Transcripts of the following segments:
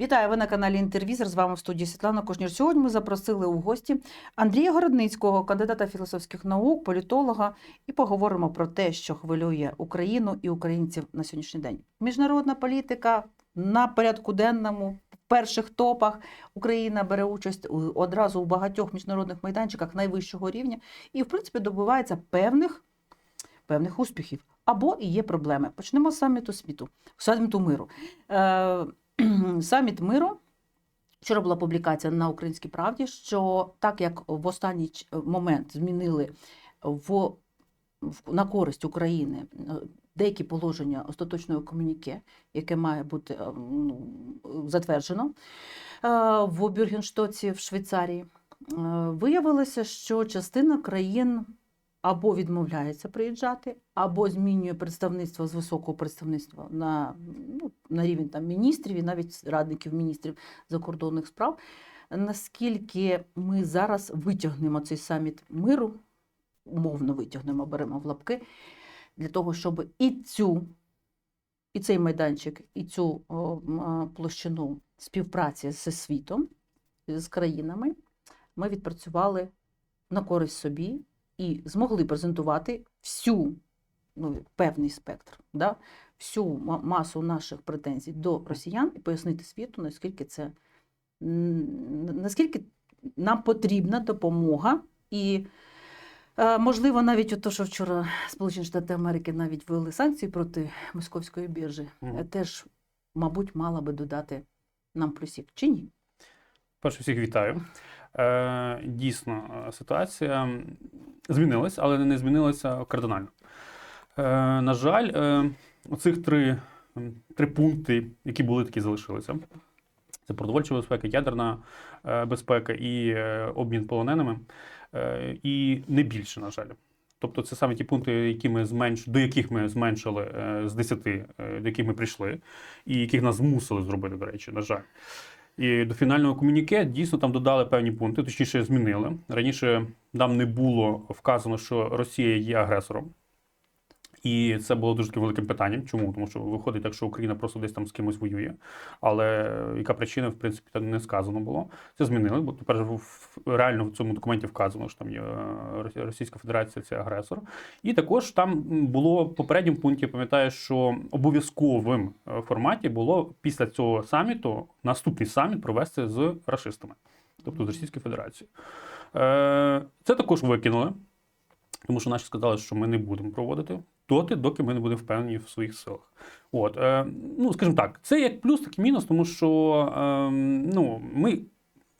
Вітаю, ви на каналі Інтервізор. З вами в студії Світлана Кушнір. Сьогодні ми запросили у гості Андрія Городницького, кандидата філософських наук, політолога, і поговоримо про те, що хвилює Україну і українців на сьогоднішній день. Міжнародна політика на порядку денному. Перших топах Україна бере участь одразу у багатьох міжнародних майданчиках найвищого рівня і, в принципі, добивається певних, певних успіхів. Або і є проблеми. Почнемо з саміту світу, саміту миру. Саміт миру. Вчора була публікація на Українській правді, що так як в останній момент змінили в, на користь України е, деякі положення остаточного комуніке, яке має бути е, ну, затверджено е, в Бюргенштоці в Швейцарії, виявилося, що частина країн або відмовляється приїжджати, або змінює представництво з високого представництва на, ну, на рівень там, міністрів і навіть радників міністрів закордонних справ. Наскільки ми зараз витягнемо цей саміт миру, умовно витягнемо, беремо в лапки, для того, щоб і цю, і цей майданчик, і цю площину співпраці зі світом, з країнами, ми відпрацювали на користь собі і змогли презентувати всю ну, певний спектр, да, всю ма- масу наших претензій до росіян і пояснити світу, наскільки це наскільки нам потрібна допомога і. е, Можливо, навіть то, що вчора Сполучені Штати Америки навіть ввели санкції проти московської біржі, е, теж, мабуть, мала би додати нам плюсів. Чи ні? Перше всіх вітаю. Е, дійсно, е, ситуація змінилась, але не змінилася кардинально. Е, на жаль, е, оцих три, три пункти, які були, такі залишилися. Це продовольча безпека, ядерна е, безпека і е, обмін полоненими. Е, і не більше, на жаль. Тобто, це саме ті пункти, які ми зменш... до яких ми зменшили з 10, е, до яких ми прийшли, і яких нас змусили зробити, до речі, на жаль. І до фінального комуніке дійсно там додали певні пункти, точніше змінили. Раніше нам не було вказано, що Росія є агресором. І це було дуже великим питанням. Чому? Тому що виходить так, що Україна просто десь там з кимось воює. Але яка причина, в принципі, не сказано було. Це змінили, бо тепер реально в цьому документі вказано, що там є е, Російська Федерація це агресор. І також там було в попередньому пункті, пам'ятаю, що обов'язковим е, форматі було після цього саміту наступний саміт провести з расистами, тобто з Російською Федерацією. Е, Це також викинули, тому що наші сказали, що ми не будемо проводити доти, доки ми не будемо впевнені в своїх силах. От, е, ну, скажімо так, це як плюс, так і мінус, тому що е, ну, ми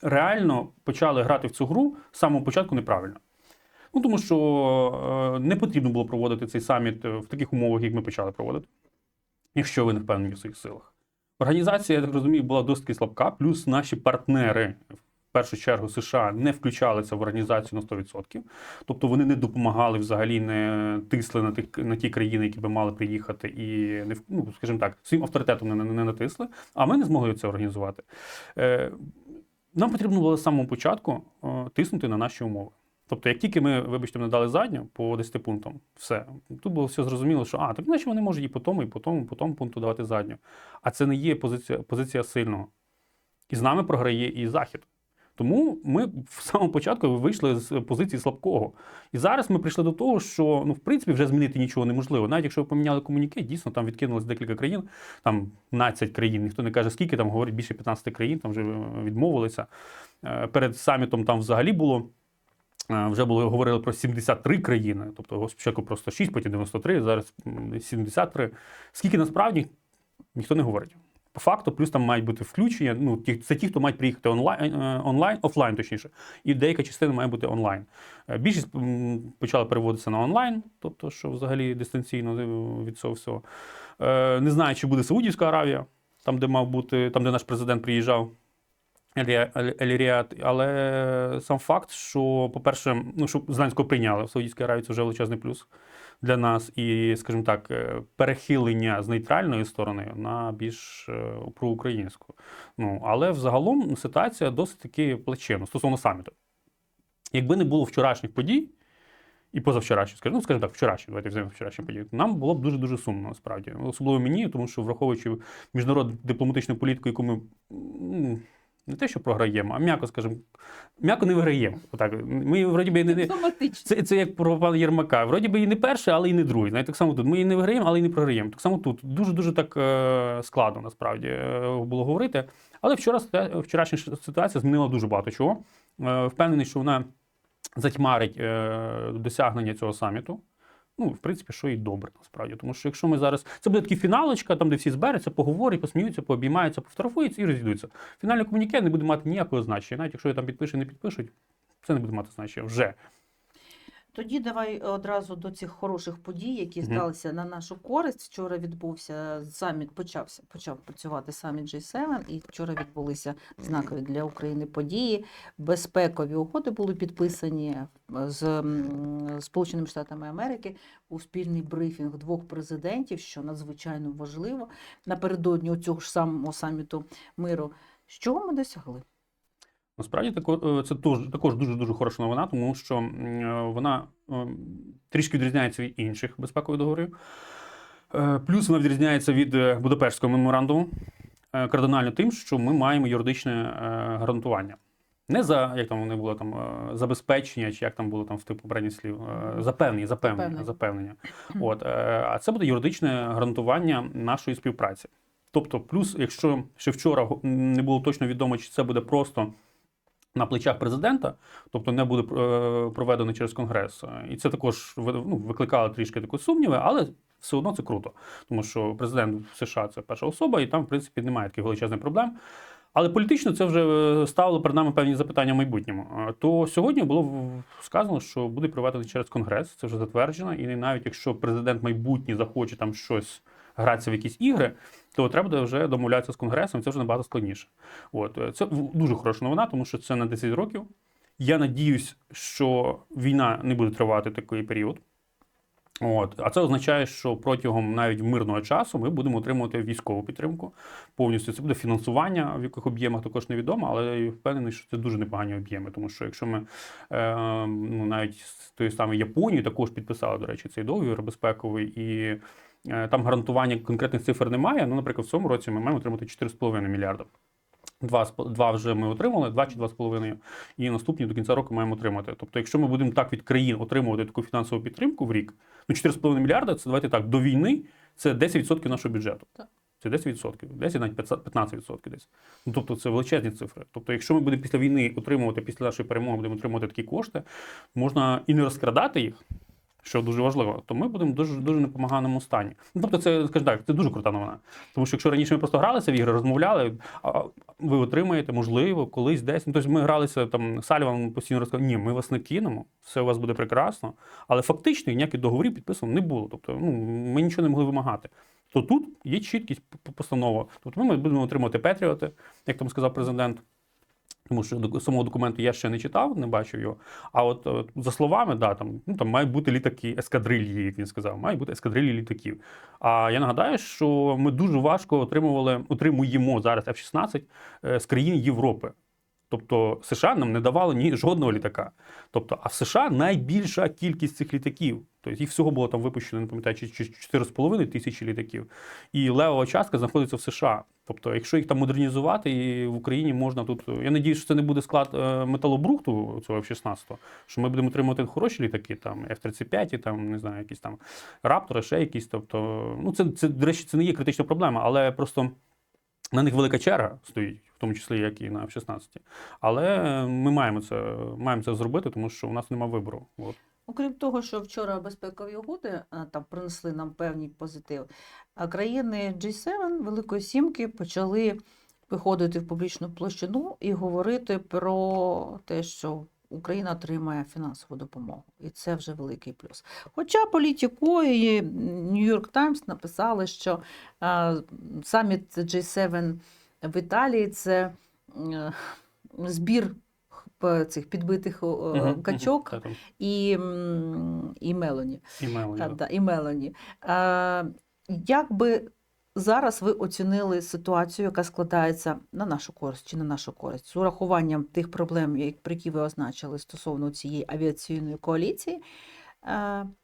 реально почали грати в цю гру з самого початку неправильно. Ну, тому що е, не потрібно було проводити цей саміт в таких умовах, як ми почали проводити, якщо ви не впевнені в своїх силах. Організація, я так розумію, була досить слабка, плюс наші партнери, в першу чергу США, не включалися в організацію на 100%. Тобто вони не допомагали взагалі, не тисли на, тих, на ті країни, які би мали приїхати, і не ну, скажімо так, своїм авторитетом не, не, не натисли. А ми не змогли це організувати. Е, нам потрібно було з самого початку е, тиснути на наші умови. Тобто, як тільки ми, вибачте, не дали задню по 10 пунктам, все. Тут було все зрозуміло, що а, так іначе вони можуть і по тому, і по тому, і по тому пункту давати задню. А це не є позиція, позиція сильного. І з нами програє і Захід. Тому ми в самому початку вийшли з позиції слабкого. І зараз ми прийшли до того, що ну, в принципі вже змінити нічого неможливо. Навіть якщо ви поміняли комуніке, дійсно там відкинулось декілька країн, там 15 країн, ніхто не каже скільки, там говорять більше 15 країн, там вже е, відмовилися. Е, Перед самітом там взагалі було. е, Вже було говорили про 73 країни, тобто спочатку про 106, потім 93, зараз м, 73. Скільки насправді ніхто не говорить. Факту, плюс там мають бути включення. Ну, ті, це ті, хто мають приїхати онлайн, е, онлайн, офлайн, точніше, і деяка частина має бути онлайн. Е, Більшість почала переводитися на онлайн, тобто, що взагалі дистанційно е, від цього всього. Не знаю, чи буде Саудівська Аравія, там, де мав бути, там, де наш президент приїжджав. Елі- Елі- Еліріат, але сам факт, що, по-перше, ну, що Зеленського прийняли в Саудівській Аравії, це вже величезний плюс для нас. І, скажімо так, е, перехилення з нейтральної сторони на більш е, проукраїнську. Ну, але взагалом ситуація досить таки плачевна стосовно саміту. Якби не було вчорашніх подій, і позавчорашню, скажімо, ну, скажімо так, вчорашню, давайте візьмемо вчорашню подію. Нам було б дуже-дуже сумно, насправді. Особливо мені, тому що враховуючи міжнародну дипломатичну політику, яку ми не те, що програємо, а м'яко, скажімо, м'яко не виграємо. Отак. Ми вроді би не, не, це, це як про пана Єрмака. Вроді би і не перший, але і не другий. Знаєте, так само тут. Ми її не виграємо, але і не програємо. Так само тут. Дуже-дуже так е, складно насправді е, було говорити. Але вчора вчорашня ситуація змінила дуже багато чого. Е, впевнений, що вона затьмарить досягнення цього саміту. Ну, в принципі, що і добре, насправді. Тому що якщо ми зараз. Це буде такі фіналочка, там, де всі зберуться, поговорять, посміються, пообіймаються, пофотографуються і розійдуться. Фінальне комуніке не буде мати ніякого значення. Навіть якщо я там підпишу, не підпишуть, це не буде мати значення вже. Тоді давай одразу до цих хороших подій, які сталися на нашу користь. Вчора відбувся саміт, почався, почав працювати саміт G7, і вчора відбулися знакові для України події. Безпекові угоди були підписані е, з Сполученими Штатами Америки у спільний брифінг двох президентів, що надзвичайно важливо напередодні цього ж самого саміту миру. Що ми досягли? Насправді тако, е, це також дуже дуже хороша новина, тому що е, вона е, трішки відрізняється від інших безпекових договорів. Плюс вона відрізняється від Будапештського меморандуму кардинально тим, що ми маємо юридичне гарантування. Не за як там вони було там забезпечення, чи як там було там в типу попередніх слів, запевнення, запевнення, Запевнення. От, а це буде юридичне гарантування нашої співпраці. Тобто, плюс, якщо ще вчора не було точно відомо, чи це буде просто на плечах президента, тобто не буде е, проведено через конгрес. І це також ну, викликало трішки такі сумніви, але все одно це круто, тому що президент США це перша особа, і там, в принципі, немає таких величезних проблем. Але політично це вже е, ставило перед нами певні запитання в майбутньому. То сьогодні було сказано, що буде проведено через конгрес. Це вже затверджено. І навіть якщо президент майбутній захоче там щось гратися в якісь ігри, то треба вже домовлятися з конгресом. Це вже набагато складніше. От е, це дуже хороша новина, тому що це на 10 років. Я надіюсь, що війна не буде тривати такий період. От, а це означає, що протягом навіть мирного часу ми будемо отримувати військову підтримку повністю. Це буде фінансування, в яких об'ємах також невідомо, але я впевнений, що це дуже непогані об'єми. Тому що якщо ми е, ну, навіть з тої самої Японії також підписали, до речі, цей договір безпековий, і там гарантування конкретних цифр немає. Ну, наприклад, в цьому році ми маємо отримати 4,5 мільярда. Два, два вже ми отримали, два чи два з половиною, і наступні до кінця року маємо отримати. Тобто, якщо ми будемо так від країн отримувати таку фінансову підтримку в рік, ну 4,5 мільярда, це давайте так, до війни це 10% нашого бюджету. Це 10%, 10 навіть 15% десь. Ну, тобто це величезні цифри. Тобто, якщо ми будемо після війни отримувати, після нашої перемоги будемо отримувати такі кошти, можна і не розкрадати їх, що дуже важливо, то ми будемо дуже дуже непомаганому стані. Ну, тобто, це скажімо так, це дуже крута новина. Тому що якщо раніше ми просто гралися в ігри, розмовляли, а ви отримаєте, можливо, колись десь. Ну, тобто ми гралися там, Саліван постійно розказав, ні, ми вас не кинемо, все у вас буде прекрасно. Але фактично ніяких договорів підписано не було. Тобто, ну, ми нічого не могли вимагати. То тут є чіткість постанова. Тобто ми будемо отримувати Петріоти, як там сказав президент. Тому що самого документу я ще не читав, не бачив його. А от, от за словами, да, там, ну, там мають бути літаки, ескадрильї, як він сказав, мають бути ескадрильї літаків. А я нагадаю, що ми дуже важко отримували, отримуємо зараз F-16 е, з країн Європи. Тобто США нам не давали ні жодного літака. Тобто, а в США найбільша кількість цих літаків. Тобто їх всього було там випущено, не пам'ятаю, чи чи 4,5 тисячі літаків. І левова частка знаходиться в США. Тобто, якщо їх там модернізувати, і в Україні можна тут. Я надіюсь, що це не буде склад е, металобрухту цього F-16, що ми будемо отримувати хороші літаки, там F-35, і там не знаю, якісь там раптори, ще якісь. Тобто, ну це, це до речі, це не є критична проблема, але просто. На них велика черга стоїть, в тому числі як і на F-16. Але ми маємо це, маємо це зробити, тому що у нас немає вибору. От. Окрім того, що вчора безпекові угоди там принесли нам певні позитив, а країни G7 Великої Сімки почали виходити в публічну площину і говорити про те, що Україна отримає фінансову допомогу, і це вже великий плюс. Хоча політико і York Times написали, що а, саміт G7 в Італії це е, збір цих підбитих мгм. качок угу, і і, Мелоні. і Мелоні. А, да. і Мелоні. А, як би зараз ви оцінили ситуацію, яка складається на нашу користь чи на нашу користь, з урахуванням тих проблем, про які ви означили стосовно цієї авіаційної коаліції, Е,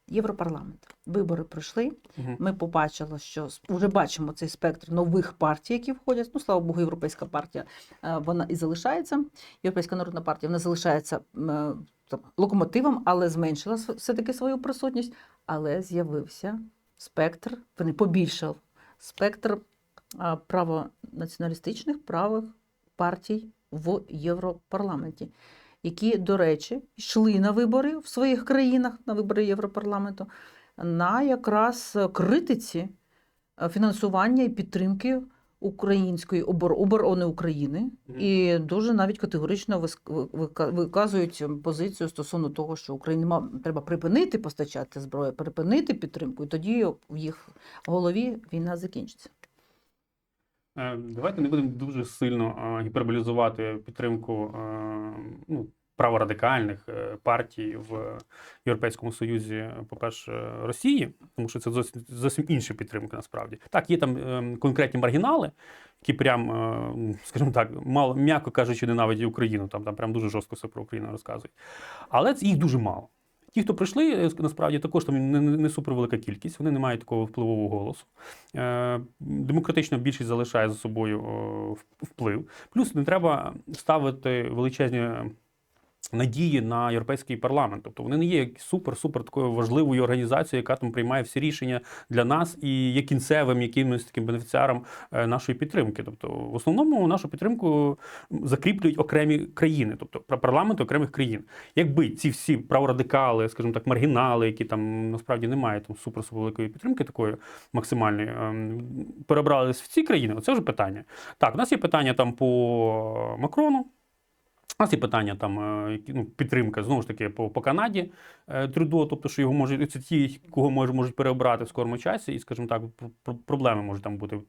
Європарламент. Вибори пройшли. Ми побачили, що вже бачимо цей спектр нових партій, які входять. Ну, слава Богу, європейська партія е, вона і залишається. Європейська народна партія вона залишається е, там, локомотивом, але зменшила все-таки свою присутність. Але з'явився спектр, вони побільшав спектр правонаціоналістичних правих партій в Європарламенті, які, до речі, йшли на вибори в своїх країнах, на вибори Європарламенту, на якраз критиці е, фінансування і підтримки української оборони України і дуже навіть категорично виказують позицію стосовно того, що Україні треба припинити постачати зброю, припинити підтримку, і тоді в їх голові війна закінчиться. Е, Давайте не будемо дуже сильно е, гіперболізувати підтримку е, ну, праворадикальних партій в Європейському Союзі, по-перше, Росії, тому що це зовсім, зовсім інша підтримка насправді. Так, є там конкретні маргінали, які прям, скажімо так, мало, м'яко кажучи, ненавидять Україну. Там, там прям дуже жорстко все про Україну розказують. Але це їх дуже мало. Ті, хто прийшли, е, насправді також там не, не, супервелика кількість, вони не мають такого впливового голосу. Е, демократична більшість залишає за собою вплив. Плюс не треба ставити величезні надії на європейський парламент. Тобто вони не є супер-супер такою важливою організацією, яка там приймає всі рішення для нас і є кінцевим якимось таким бенефіціаром е, нашої підтримки. Тобто, в основному нашу підтримку закріплюють окремі країни, тобто пар- парламенти окремих країн. Якби ці всі праворадикали, скажімо так, маргінали, які там насправді не мають там супер великої підтримки, такої максимальної, ем, перебрались в ці країни, оце вже питання. Так, у нас є питання там по Макрону. У нас є питання там е, ну, підтримка знову ж таки по, по Канаді е, Трюдо, тобто, що його можуть це ті, кого може, можуть переобрати в скорому часі, і, скажімо так, пр- пр- проблеми можуть там бути.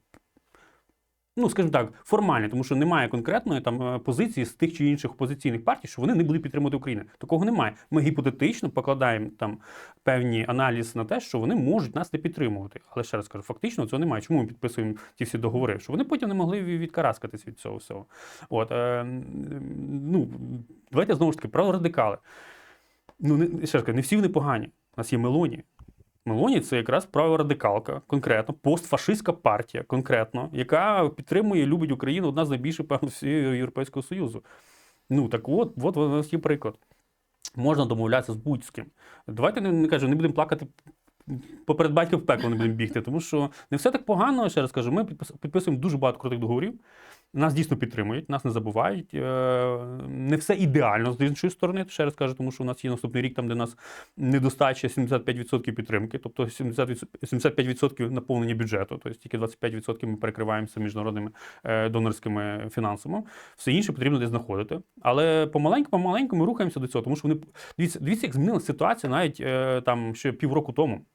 Ну, скажімо так, формальні, тому що немає конкретної там е, позиції з тих чи інших опозиційних партій, що вони не будуть підтримувати Україну. Такого немає. Ми гіпотетично покладаємо там певні аналіз на те, що вони можуть нас не підтримувати. Але ще раз кажу, фактично цього немає. Чому ми підписуємо ці всі договори? Що вони потім не могли відкараскатись від цього всього. От, е, ну, давайте знову ж таки про радикали. Ну, не, ще раз кажу, не всі вони погані. У нас є Мелоні. Мелоні це якраз праворадикалка, конкретно, постфашистська партія, конкретно, яка підтримує і любить Україну одна з найбільших, певно, всього Європейського Союзу. Ну так от, от у нас є приклад. Можна домовлятися з будь-ким. Давайте не, не кажу, не будемо плакати. Поперед батька в пекло не будемо бігти, тому що не все так погано. Ще раз кажу, ми підпис- підписуємо дуже багато крутих договорів. Нас дійсно підтримують, нас не забувають. Е, Не все ідеально з іншої сторони. Ще раз кажу, тому що у нас є наступний рік, там де нас недостача 75% підтримки, тобто 70 відсо- 75% наповнення бюджету, тобто тільки 25% ми перекриваємося міжнародними е, донорськими фінансами. Все інше потрібно десь знаходити. Але помаленьку, помаленьку ми рухаємося до цього, тому що вони дивіться, дивіться, як змінилася ситуація навіть е, там ще півроку тому.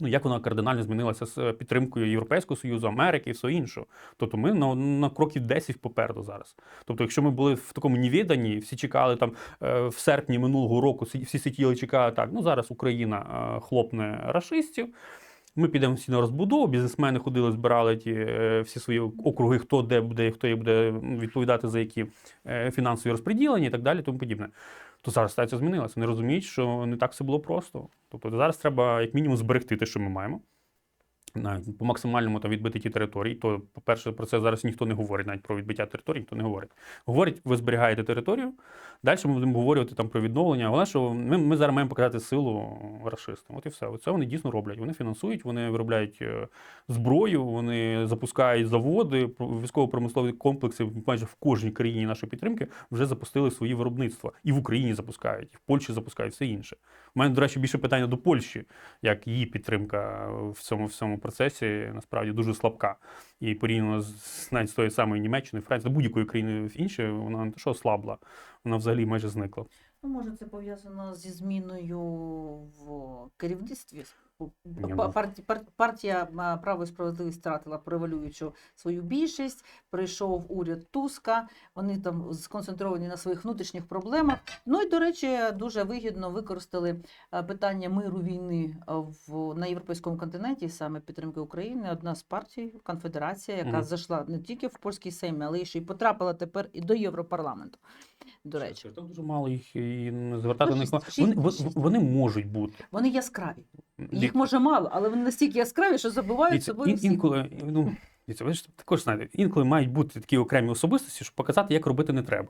Ну, як вона кардинально змінилася з е, підтримкою Європейського Союзу, Америки і все інше. Тобто ми на, на кроків 10 попереду зараз. Тобто, якщо ми були в такому невіданні, всі чекали там е, в серпні минулого року, всі сиділи, чекали так, ну зараз Україна е, хлопне рашистів. Ми підемо всі на розбудову, бізнесмени ходили, збирали ті всі свої округи, хто де буде, хто буде відповідати за які фінансові розподілення і так далі, тому подібне. То зараз ситуація змінилася. Вони розуміють, що не так все було просто. Тобто зараз треба як мінімум зберегти те, що ми маємо. Навіть по максимальному там відбити ті території, то, по-перше, про це зараз ніхто не говорить, навіть про відбиття територій ніхто не говорить. Говорить, ви зберігаєте територію. Далі ми будемо говорити там про відновлення. Головне, що ми, ми зараз маємо показати силу расистам. От і все. Оце вони дійсно роблять. Вони фінансують, вони виробляють е, зброю, вони запускають заводи, про- військово-промислові комплекси майже в кожній країні нашої підтримки вже запустили свої виробництва. І в Україні запускають, і в Польщі запускають все інше. У мене, до речі, більше питання до Польщі, як її підтримка в цьому всьому процесі насправді дуже слабка. І порівняно з навіть з тою самою Німеччиною, Францією, будь-якою країною іншою, вона не те, що ослабла, вона взагалі майже зникла. Ну, може, це пов'язано зі зміною в керівництві Партія право і справедливість втратила превалюючу свою більшість. Прийшов уряд Туска. Вони там сконцентровані на своїх внутрішніх проблемах. Ну і до речі, дуже вигідно використали питання миру війни в на європейському континенті, саме підтримки України. Одна з партій конфедерація, яка Мгм. зайшла не тільки в польський сейм, але й ще й потрапила тепер і до Європарламенту. До речі, Там дуже мало їх і звертати на них. Вони, вони можуть бути. вони яскраві. Їх може мало, але вони настільки яскраві, що забувають собою всіх. інколи, ну, ви ж також знаєте, інколи мають бути такі окремі особистості, щоб показати, як робити не треба.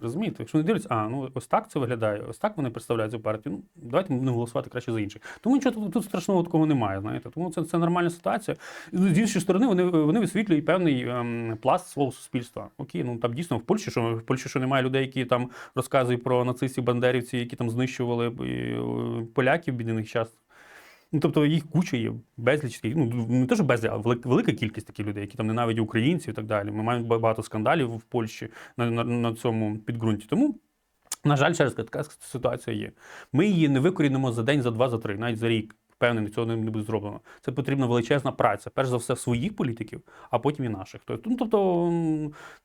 Розумієте? Якщо не дивляться, а ну ось так це виглядає, ось так вони представляють цю партію. Ну давайте ми будемо голосувати краще за інших. Тому нічого тут, тут страшного такого немає. Знаєте, тому це, це нормальна ситуація. З іншої сторони, вони, вони висвітлюють певний ем, пласт свого суспільства. Окей, ну там дійсно в Польщі, що в Польщі, що немає людей, які там розказують про нацистів, бандерівців, які там знищували е, поляків в бідних час. Ну, тобто їх куча є, безліч таких, ну не те, що безліч, а велика, кількість таких людей, які там ненавидять українців і так далі. Ми маємо багато скандалів в Польщі на, на, на цьому підґрунті. Тому, на жаль, через така ситуація є. Ми її не викорінимо за день, за два, за три, навіть за рік. Впевнений, цього не буде зроблено. Це потрібна величезна праця. Перш за все, своїх політиків, а потім і наших. Тобто, ну, тобто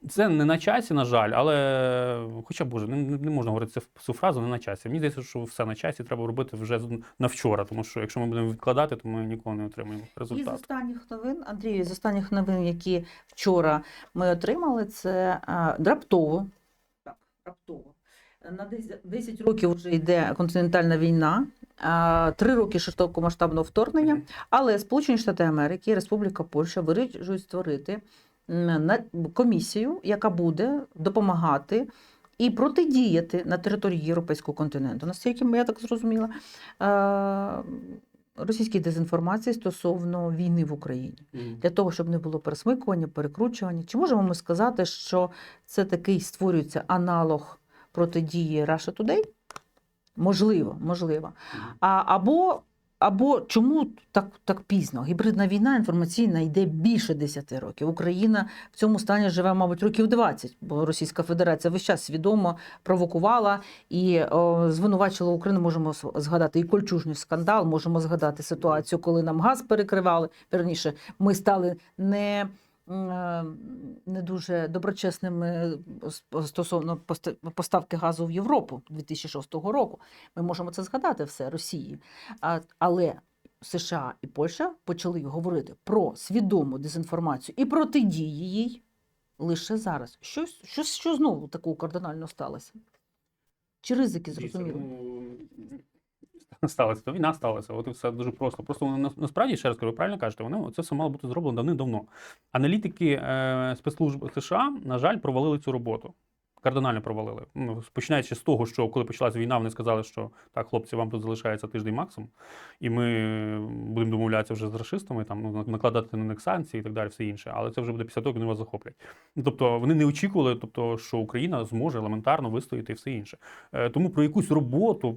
це не на часі, на жаль, але хоча боже, не, можна говорити цю, фразу не на часі. Мені здається, що все на часі треба робити вже на вчора, тому що якщо ми будемо відкладати, то ми ніколи не отримаємо І з останніх новин, Андрію, з останніх новин, які вчора ми отримали, це а, раптово. Так, раптово. На 10 10 років вже йде континентальна війна, три роки широкомасштабного вторгнення, але Сполучені Штати Америки і Республіка Польща вирішують створити комісію, яка буде допомагати і протидіяти на території Європейського континенту. Наскільки я так зрозуміла, російській дезінформації стосовно війни в Україні для того, щоб не було пересмикування, перекручування. Чи можемо ми сказати, що це такий створюється аналог протидії Russia Today? Можливо, можливо. А, або, або чому так, так пізно? Гібридна війна інформаційна йде більше 10 років. Україна в цьому стані живе, мабуть, років 20, бо Російська Федерація весь час свідомо провокувала і о, звинувачила Україну. Можемо згадати і кольчужний скандал, можемо згадати ситуацію, коли нам газ перекривали. Верніше, ми стали не. Е, Не дуже доброчесними стосовно поставки газу в Європу 2006 року. Ми можемо це згадати все Росії. Але США і Польща почали говорити про свідому дезінформацію і протидії їй лише зараз. Щось, що, що знову такого кардинально сталося? Чи ризики зрозуміли? Сталося, то війна сталася. От і все дуже просто. Просто воно насправді, ще раз кажу, ви правильно кажете, воно це все мало бути зроблено давним-давно. Аналітики е, спецслужб США, на жаль, провалили цю роботу. Кардинально провалили. Ну, починаючи з того, що коли почалась війна, вони сказали, що так, хлопці, вам тут залишається тиждень максимум, і ми будемо домовлятися вже з расистами, там ну, накладати на них санкції і так далі, все інше. Але це вже буде після того, як вони вас захоплять. Ну, Тобто вони не очікували, тобто, що Україна зможе елементарно вистояти і все інше. Е, Тому про якусь роботу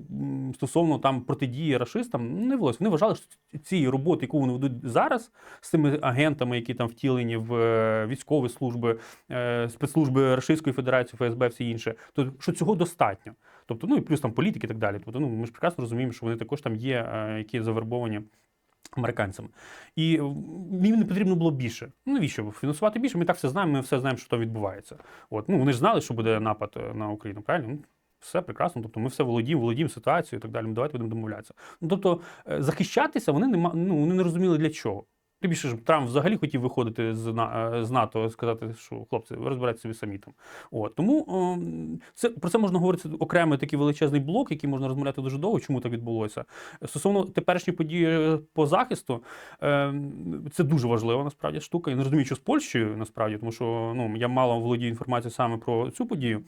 стосовно там протидії рашистам не велось. Вони вважали, що цієї роботи, яку вони ведуть зараз з цими агентами, які там втілені в е, військові служби, е, спецслужби Російської Федерації, ФСБ, все інше, то що цього достатньо. Тобто, ну і плюс там політики і так далі. Тобто, ну ми ж прекрасно розуміємо, що вони також там є, е, які завербовані. Американцями. І їм не потрібно було більше. Ну, навіщо фінансувати більше? Ми так все знаємо, ми все знаємо, що там відбувається. От. Ну, вони ж знали, що буде напад е, на Україну, правильно? Ну, все прекрасно. Тобто ми все володіємо, володіємо ситуацією і так далі. Ну, давайте будемо домовлятися. Ну, тобто, е, захищатися вони не, ну, вони не розуміли для чого. Тим більше ж Трамп взагалі хотів виходити з, е, з НАТО сказати, що хлопці, ви собі самі там. От. Тому ем, це, про це можна говорити окремий такий величезний блок, який можна розмовляти дуже довго, чому так відбулося. Стосовно теперішньої події по захисту, ем, це дуже важлива насправді штука. Я не розумію, що з Польщею насправді, тому що ну, я мало володію інформацією саме про цю подію.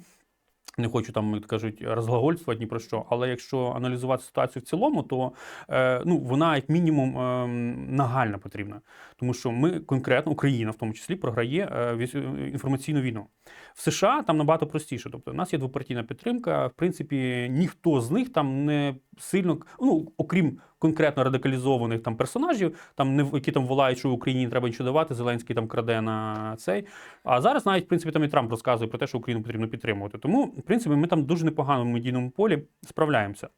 Не хочу там, як кажуть, розглагольствувати ні про що, але якщо аналізувати ситуацію в цілому, то е, ну, вона як мінімум е, нагальна потрібна. Тому що ми конкретно, Україна в тому числі, програє е, інформаційну війну. В США там набагато простіше. Тобто, у нас є двопартійна підтримка. В принципі, ніхто з них там не сильно, ну окрім конкретно радикалізованих там персонажів, там не які там волають, що Україні треба нічого давати. Зеленський там краде на цей. А зараз навіть в принципі там і Трамп розказує про те, що Україну потрібно підтримувати. Тому, в принципі, ми там дуже непогано в медійному полі справляємося.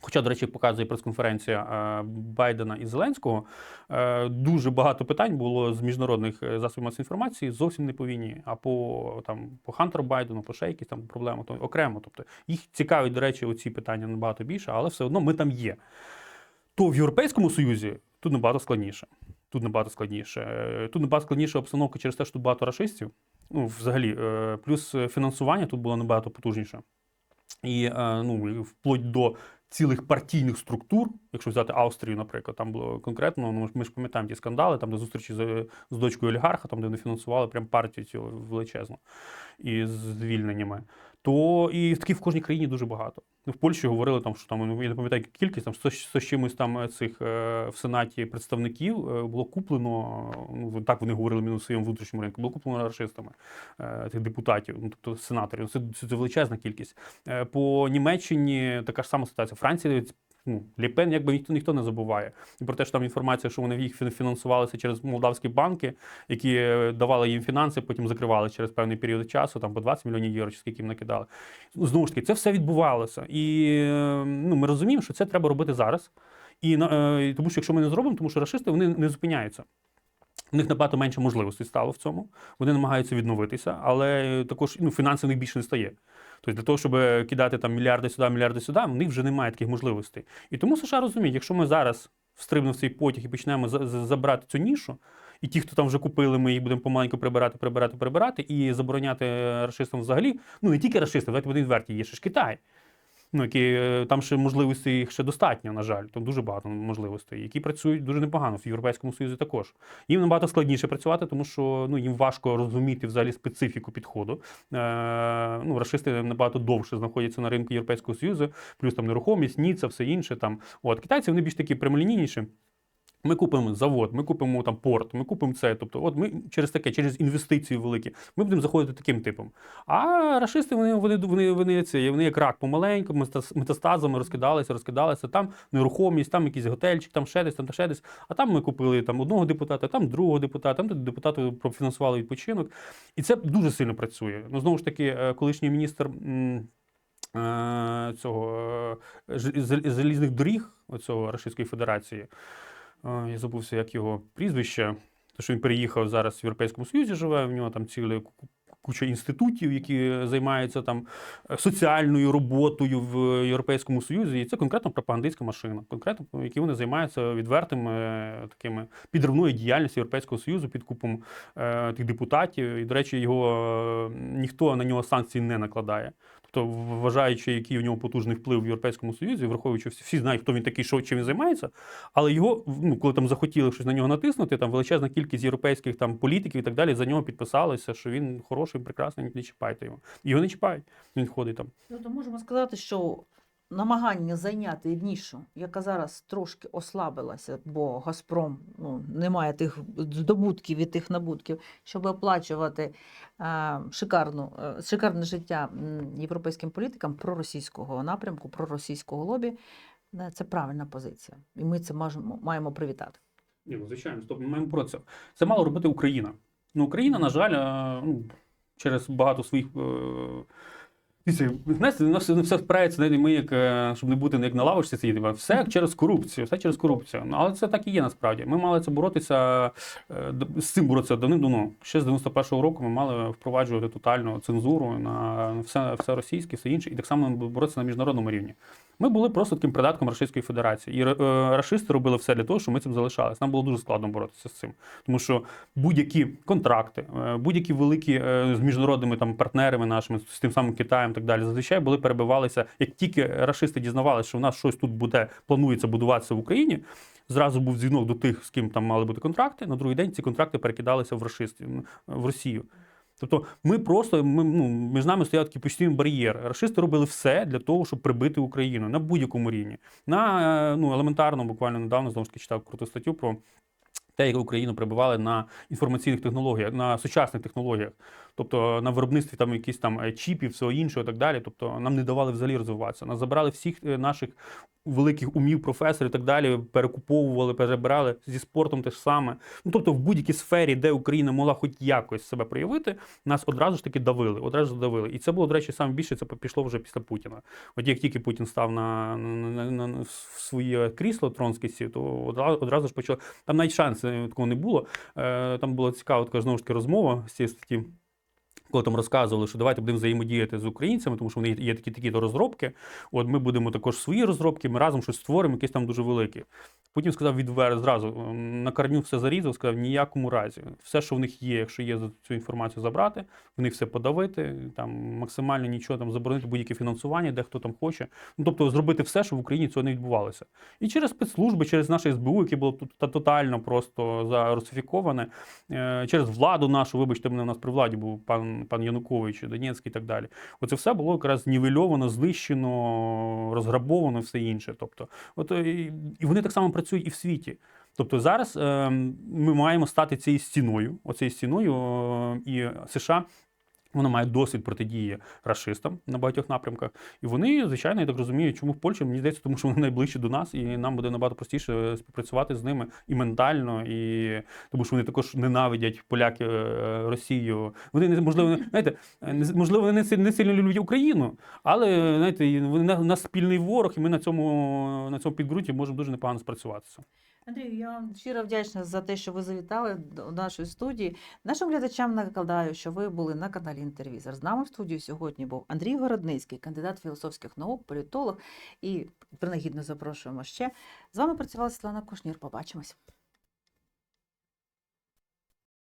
Хоча, до речі, показує прес-конференція е, Байдена і Зеленського. е, Дуже багато питань було з міжнародних е, засобів масової інформації зовсім не по війні, а по там по Хантеру Байдену, по ще якісь там проблеми, то окремо. Тобто їх цікавить, до речі, оці питання набагато більше, але все одно ми там є. То в Європейському Союзі тут набагато складніше. Тут набагато складніше. Тут набагато складніша обстановка через те, що тут багато рашистів. Ну, взагалі, плюс фінансування тут було набагато потужніше. І ну, вплоть до цілих партійних структур, якщо взяти Австрію, наприклад, там було конкретно, ну, ми ж пам'ятаємо ті скандали, там, де зустрічі з, з дочкою олігарха, там, де вони фінансували прям партію цю величезну і з звільненнями. То і таких в кожній країні дуже багато. В Польщі говорили там, що там ну, я не пам'ятаю кількість, там 100, 100 з чимось там е, цих е, в Сенаті представників е, було куплено. Ну так вони говорили на своєму внутрішньому ринку, було куплено рашистами е, тих депутатів, ну тобто сенаторів. Це, це, величезна кількість. По Німеччині така ж сама ситуація. Франція ну, Ліпен, якби ніхто ніхто не забуває. І про те, що там інформація, що вони їх фінансувалися через молдавські банки, які е, давали їм фінанси, потім закривали через певний період часу, там по 20 мільйонів євро, чи скільки їм накидали. Ну, Знову ж таки, це все відбувалося. І е, ну, ми розуміємо, що це треба робити зараз. І е, тому що якщо ми не зробимо, тому що рашисти вони не зупиняються. У них набагато менше можливостей стало в цьому. Вони намагаються відновитися, але також ну, фінансів у них більше не стає. Тобто для того, щоб кидати там мільярди сюди, мільярди сюди, в них вже немає таких можливостей. І тому США розуміють, якщо ми зараз встрибнемо в цей потяг і почнемо за- за- забрати цю нішу, і ті, хто там вже купили, ми їх будемо помаленьку прибирати, прибирати, прибирати і забороняти расистам взагалі. Ну не тільки расистам, давайте будемо відверті, є ще ж Китай. Ну, які, е, там ще можливостей їх ще достатньо, на жаль. Там дуже багато можливостей, які працюють дуже непогано в Європейському Союзі також. Їм набагато складніше працювати, тому що ну, їм важко розуміти взагалі специфіку підходу. Е, ну, рашисти набагато довше знаходяться на ринку Європейського Союзу, плюс там нерухомість, ніца, все інше. Там. От, китайці вони більш такі прямолінійніші. Ми купимо завод, ми купимо там порт, ми купимо це. Тобто, от ми через таке, через інвестиції великі, ми будемо заходити таким типом. А рашисти вони, вони, вони, вони, це, вони як рак помаленьку, метас- метастазами розкидалися, розкидалися. Там нерухомість, там якийсь готельчик, там ще десь, там ще десь. А там ми купили там одного депутата, там другого депутата, там депутату профінансували відпочинок. І це дуже сильно працює. Ну знову ж таки, е, колишній міністр. е, Цього е, залізних доріг оцього Російської Федерації. Я забувся, як його прізвище. Тому що він переїхав зараз в Європейському Союзі, живе, в нього там ціла куча інститутів, які займаються там е, соціальною роботою в Європейському Союзі. І це конкретно пропагандистська машина, конкретно які вони займаються відвертим е, такими підривною діяльністю Європейського Союзу під купом е, тих депутатів. І, до речі, його е, ніхто на нього санкцій не накладає. Тобто, вважаючи, який у нього потужний вплив в Європейському Союзі, враховуючи всі, всі знають, хто він такий, що чим він займається. Але його, ну, коли там захотіли щось на нього натиснути, там величезна кількість європейських там політиків і так далі за нього підписалися, що він хороший, прекрасний, не чіпайте його. Його не чіпають. Він ходить там. Ну то можемо сказати, що намагання зайняти нішу, яка зараз трошки ослабилася, бо Газпром ну, не має тих здобутків і тих набутків, щоб оплачувати е, шикарну, е, шикарне життя європейським політикам проросійського напрямку, проросійського лобі. е, Це правильна позиція. І ми це можемо, маємо привітати. Ні, ну, звичайно, стоп, ми маємо про це. Це мала робити Україна. Ну, Україна, на жаль, е, ну, через багато своїх. е, знаєте, у нас все впирається, навіть ми, як, е, щоб не бути як на лавочці сидіти, все як через корупцію, все через корупцію. Ну, але це так і є насправді. Ми мали це боротися, е, з цим боротися давним-давно. Ще з 91-го року ми мали впроваджувати тотальну цензуру на все, все російське, все інше, і так само боротися на міжнародному рівні. Ми були просто таким придатком Російської Федерації. І е, рашисти робили все для того, щоб ми цим залишалися. Нам було дуже складно боротися з цим. Тому що будь-які контракти, будь-які великі з міжнародними там партнерами нашими, з тим самим Китаєм, так далі, зазвичай були перебивалися. Як тільки рашисти дізнавалися, що в нас щось тут буде, планується будуватися в Україні. Зразу був дзвінок до тих, з ким там мали бути контракти. На другий день ці контракти перекидалися в рашистів в Росію. Тобто ми просто ми, ну, між нами стояв такий постійний бар'єр. Рашисти робили все для того, щоб прибити Україну на будь-якому рівні. На е, ну, елементарно, буквально недавно знову ж таки читав круту статтю про те, як Україну прибивали на інформаційних технологіях, на сучасних технологіях. Тобто на виробництві там якісь там е, чіпів, всього іншого і так далі. Тобто нам не давали взагалі розвиватися. Нас забрали всіх е, наших великих умів, професорів і так далі, перекуповували, перебирали зі спортом те ж саме. Ну тобто, в будь-якій сфері, де Україна могла хоч якось себе проявити, нас одразу ж таки давили, одразу давили. І це було, до речі, саме більше це пішло вже після Путіна. От як тільки Путін став на, на, на, на своє крісло тронське сів, то одразу, одразу ж почало. Там навіть шансу такого не було. Е, там була цікава така знову ж таки розмова з цієї статті. Коли там розказували, що давайте будемо взаємодіяти з українцями, тому що вони є такі такі розробки. От ми будемо також свої розробки, ми разом щось створимо, якесь там дуже велике. Потім сказав відвер зразу на корню все зарізав, сказав ніякому разі. Все, що в них є, якщо є цю інформацію забрати, в них все подавити, там максимально нічого там заборонити будь-яке фінансування, де хто там хоче. Ну тобто зробити все, щоб в Україні цього не відбувалося. І через спецслужби, через наше СБУ, яке було тут та- тотально просто зарусифіковане, е, через владу нашу, вибачте, мене у нас при владі був пан, пан Янукович, Донецький і так далі. Оце все було якраз нівельовано, знищено, розграбовано, все інше. Тобто, от е, і вони так само працюють і в світі. Тобто зараз е, ми маємо стати цією стіною, оцею стіною, е, і США. Вона має досвід протидії расистам на багатьох напрямках. І вони, звичайно, я так розумію, чому в Польщі, мені здається, тому що вони найближчі до нас, і нам буде набагато простіше співпрацювати з ними і ментально, і тому що вони також ненавидять поляки е, Росію. Вони не- можливо, знаєте, можливо, не сильно, не сильно люблять Україну, але знаєте, вони на- нас спільний ворог, і ми на цьому на цьому підґрунті можемо дуже непогано спрацюватися. Андрію, я вам щиро вдячна за те, що ви завітали до нашої студії. Нашим глядачам нагадаю, що ви були на каналі Інтервізор. З нами в студії сьогодні був Андрій Городницький, кандидат філософських наук, політолог. І принагідно запрошуємо ще. З вами працювала Світлана Кушнір. Побачимось.